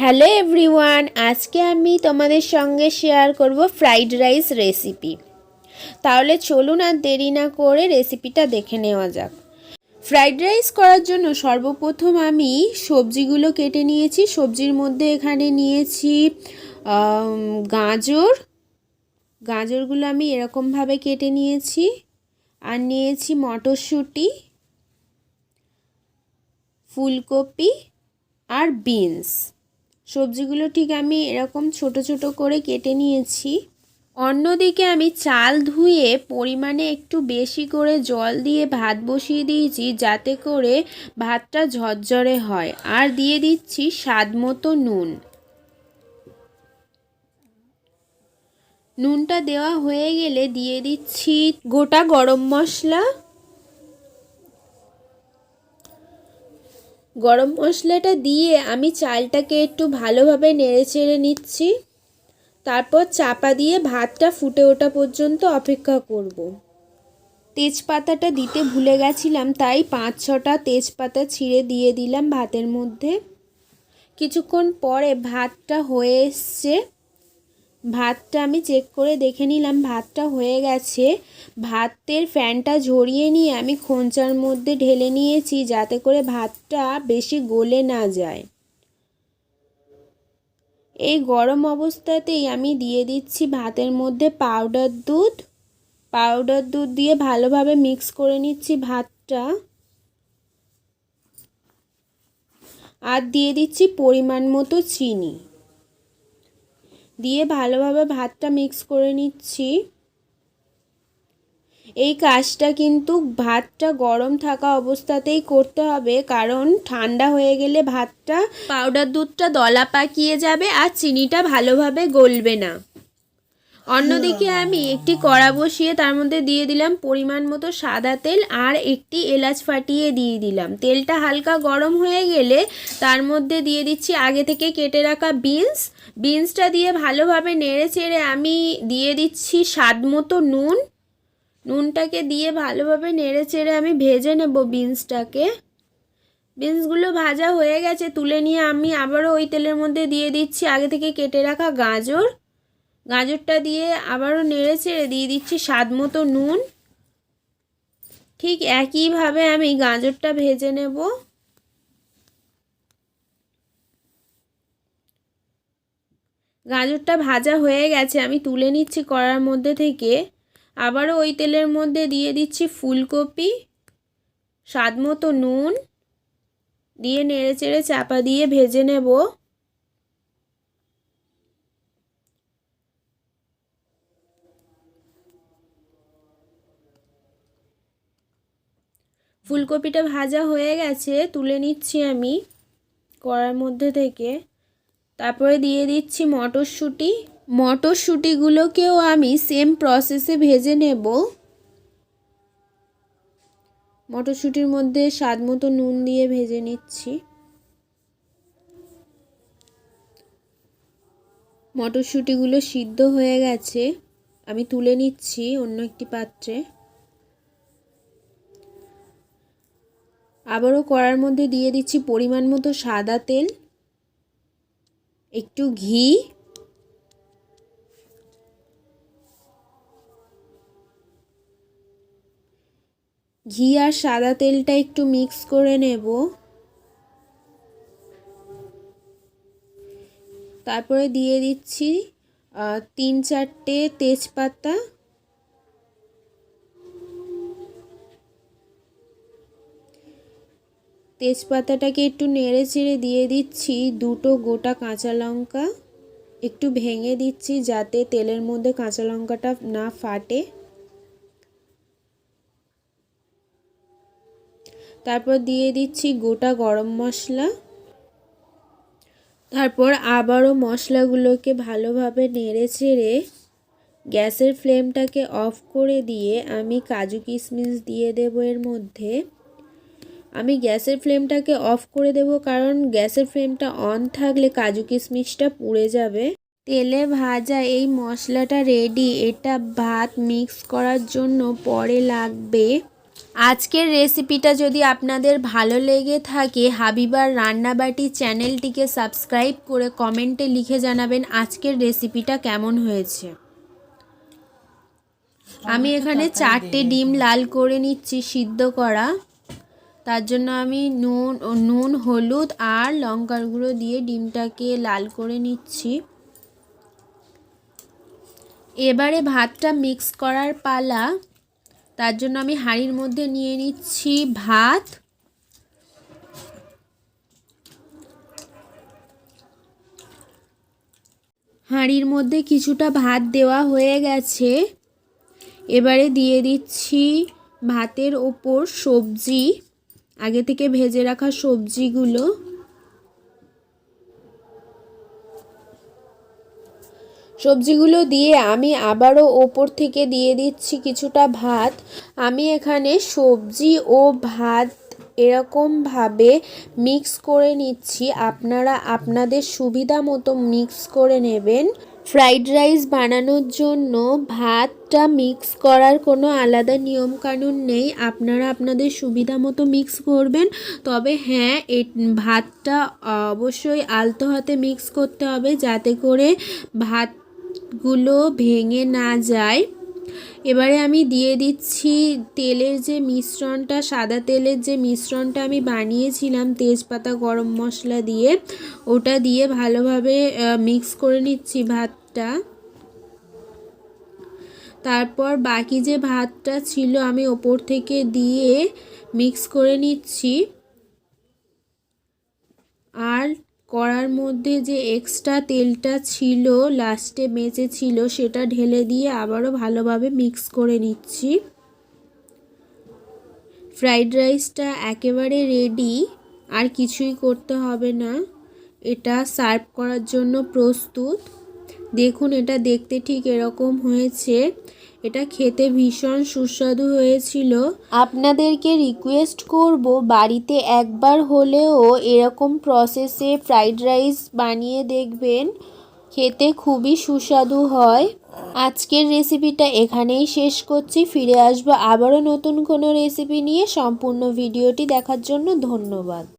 Hello everyone, আজকে আমি তোমাদের সঙ্গে শেয়ার করব ফ্রাইড রাইস রেসিপি তাহলে চলুন আর দেরি না করে রেসিপিটা দেখে নেওয়া যাক। ফ্রাইড রাইস করার জন্য সর্বপ্রথম আমি সবজিগুলো কেটে নিয়েছি। সবজির মধ্যে এখানে নিয়েছি গাজর। গাজরগুলো আমি এরকমভাবে কেটে নিয়েছি। আর নিয়েছি মটরশুঁটি, ফুলকপি আর বিনস। সবজিগুলো ঠিক আমি এরকম ছোট ছোট করে কেটে নিয়েছি। অন্যদিকে আমি চাল ধুয়ে পরিমাণে একটু বেশি করে জল দিয়ে ভাত বসিয়ে দিয়েছি যাতে করে ভাতটা ঝরঝরে হয়। আর দিয়ে দিচ্ছি স্বাদ মতো নুন। নুনটা দেওয়া হয়ে গেলে দিয়ে দিচ্ছি গোটা গরম মশলা। গরম মশলাটা দিয়ে আমি চালটাকে একটু ভালোভাবে নেড়ে চেড়ে নিচ্ছি। তারপর চাপা দিয়ে ভাতটা ফুটে ওঠা পর্যন্ত অপেক্ষা করব। তেজপাতাটা দিতে ভুলে গেছিলাম, তাই পাঁচ ছটা তেজপাতা ছিঁড়ে দিয়ে দিলাম ভাতের মধ্যে। কিছুক্ষণ পরে ভাতটা হয়ে এসছে। ভাতটা আমি চেক করে দেখে নিলাম, ভাতটা হয়ে গেছে। ভাতের ফ্যানটা ঝরিয়ে নিয়ে আমি খোঞ্চার মধ্যে ঢেলে নিয়েছি যাতে করে ভাতটা বেশি গলে না যায়। এই গরম অবস্থাতেই আমি দিয়ে দিচ্ছি ভাতের মধ্যে পাউডার দুধ। পাউডার দুধ দিয়ে ভালোভাবে মিক্স করে নিচ্ছি ভাতটা। আর দিয়ে দিচ্ছি পরিমাণ মতো চিনি। দিয়ে ভালোভাবে ভাতটা মিক্স করে নিচ্ছি। এই কাজটা কিন্তু ভাতটা গরম থাকা অবস্থাতেই করতে হবে, কারণ ঠান্ডা হয়ে গেলে ভাতটা পাউডার দুধটা দলা পাকিয়ে যাবে আর চিনিটা ভালোভাবে গলবে না। অন্যদিকে আমি একটি কড়া বসিয়ে তার মধ্যে দিয়ে দিলাম পরিমাণ মতো সাদা তেল আর একটি এলাচ ফাটিয়ে দিয়ে দিলাম। তেলটা হালকা গরম হয়ে গেলে তার মধ্যে দিয়ে দিচ্ছি আগে থেকে কেটে রাখা বিনস। বিনসটা দিয়ে ভালোভাবে নেড়ে চেড়ে আমি দিয়ে দিচ্ছি স্বাদ মতো নুন। নুনটাকে দিয়ে ভালোভাবে নেড়ে চেড়ে আমি ভেজে নেব বিনসটাকে। বিনসগুলো ভাজা হয়ে গেছে তুলে নিয়ে আমি আবারও ওই তেলের মধ্যে দিয়ে দিচ্ছি আগে থেকে কেটে রাখা গাজর। গাজরটা দিয়ে আবারও নেড়ে চেড়ে দিয়ে দিচ্ছি স্বাদ মতো নুন। ঠিক একইভাবে আমি গাজরটা ভেজে নেব। গাজরটা ভাজা হয়ে গেছে, আমি তুলে নিচ্ছি কড়ার মধ্যে থেকে। আবারও ওই তেলের মধ্যে দিয়ে দিচ্ছি ফুলকপি, স্বাদ মতো নুন। দিয়ে নেড়ে চেড়ে চাপা দিয়ে ভেজে নেব। ফুলকপিটা ভাজা হয়ে গেছে, তুলে নিচ্ছি আমি কড়ার মধ্যে থেকে। তারপরে দিয়ে দিচ্ছি মটরশুঁটি। মটরশুঁটিগুলোকেও আমি সেম প্রসেসে ভেজে নেব। মটরশুঁটির মধ্যে স্বাদ মতো নুন দিয়ে ভেজে নিচ্ছি। মটরশুঁটিগুলো সিদ্ধ হয়ে গেছে, আমি তুলে নিচ্ছি অন্য একটি পাত্রে। আবারও কড়ার মধ্যে দিয়ে দিচ্ছি পরিমাণ মতো সাদা তেল, একটু ঘি ঘি আর সাদা তেলটা একটু মিক্স করে নেব। তারপরে দিয়ে দিচ্ছি তিন চারটে তেজপাতা তেজপাতাটাকে একটু নেড়ে চেড়ে দিয়ে দিচ্ছি। দুটো গোটা কাঁচা লঙ্কা একটু ভেঙে দিচ্ছি যাতে তেলের মধ্যে কাঁচা লঙ্কাটা না ফাটে। তারপর দিয়ে দিচ্ছি গোটা গরম মশলা। তারপর আবারও মশলাগুলোকে ভালোভাবে নেড়ে চেড়ে গ্যাসের ফ্লেমটাকে অফ করে দিয়ে আমি কাজু কিশমিশ দিয়ে দেবো এর মধ্যে। আমি গ্যাসের ফ্লেমটাকে অফ করে দেব কারণ গ্যাসের ফ্লেমটা অন থাকলে কাজু কিশমিশটা পুড়ে যাবে। তেলে ভাজা এই মশলাটা রেডি এটা ভাত মিক্স করার জন্য পরে লাগবে। আজকের রেসিপিটা যদি আপনাদের ভালো লেগে থাকে, হাবিবার রান্নাবাটি চ্যানেলটিকে সাবস্ক্রাইব করে কমেন্টে লিখে জানাবেন আজকের রেসিপিটা কেমন হয়েছে। আমি এখানে চারটে ডিম লাল করে নিচ্ছি সিদ্ধ করা। তার জন্য আমি নুন নুন, হলুদ আর লঙ্কার গুঁড়ো দিয়ে ডিমটাকে লাল করে নিচ্ছি। এবারে ভাতটা মিক্স করার পালা। তার জন্য আমি হাঁড়ির মধ্যে নিয়ে নিচ্ছি ভাত। হাঁড়ির মধ্যে কিছুটা ভাত দেওয়া হয়ে গেছে। এবারে দিয়ে দিচ্ছি ভাতের ওপর সবজি। আগে থেকে ভেজে রাখা সবজিগুলো সবজিগুলো দিয়ে আমি আবারও ওপর থেকে দিয়ে দিচ্ছি কিছুটা ভাত। আমি এখানে সবজি ও ভাত এরকমভাবে মিক্স করে নিচ্ছি। আপনারা আপনাদের সুবিধা মতো মিক্স করে নেবেন। ফ্রাইড রাইস বানানোর জন্য ভাতটা মিক্স করার কোনো আলাদা নিয়মকানুন নেই। আপনারা আপনাদের সুবিধা মতো মিক্স করবেন। তবে হ্যাঁ এ ভাতটা অবশ্যই আলতো হাতে মিক্স করতে হবে যাতে করে ভাতগুলো ভেঙে না যায়। এবারে আমি দিয়ে দিচ্ছি তেলের যে মিশ্রণটা, সাদা তেলের যে মিশ্রণটা আমি বানিয়েছিলাম তেজপাতা গরম মশলা দিয়ে, ওটা দিয়ে ভালোভাবে মিক্স করে নিচ্ছি ভাতটা। তারপর বাকি যে ভাতটা ছিল আমি ওপর থেকে দিয়ে মিক্স করে নিচ্ছি। আর কড়ার মধ্যে যে এক্সট্রা তেলটা ছিল লাস্টে বেঁচে ছিল, সেটা ঢেলে দিয়ে আবারও ভালোভাবে মিক্স করে নিচ্ছি। ফ্রাইড রাইসটা একেবারে রেডি আর কিছুই করতে হবে না। এটা সার্ভ করার জন্য প্রস্তুত। দেখুন, এটা দেখতে ঠিক এরকম হয়েছে। এটা খেতে ভীষণ সুস্বাদু হয়েছিল। আপনাদেরকে রিকোয়েস্ট করব বাড়িতে একবার হলেও এরকম প্রসেসে ফ্রাইড রাইস বানিয়ে দেখবেন। খেতে খুবই সুস্বাদু হয়। আজকের রেসিপিটা এখানেই শেষ করছি। ফিরে আসব আবারও নতুন কোনো রেসিপি নিয়ে। সম্পূর্ণ ভিডিওটি দেখার জন্য ধন্যবাদ।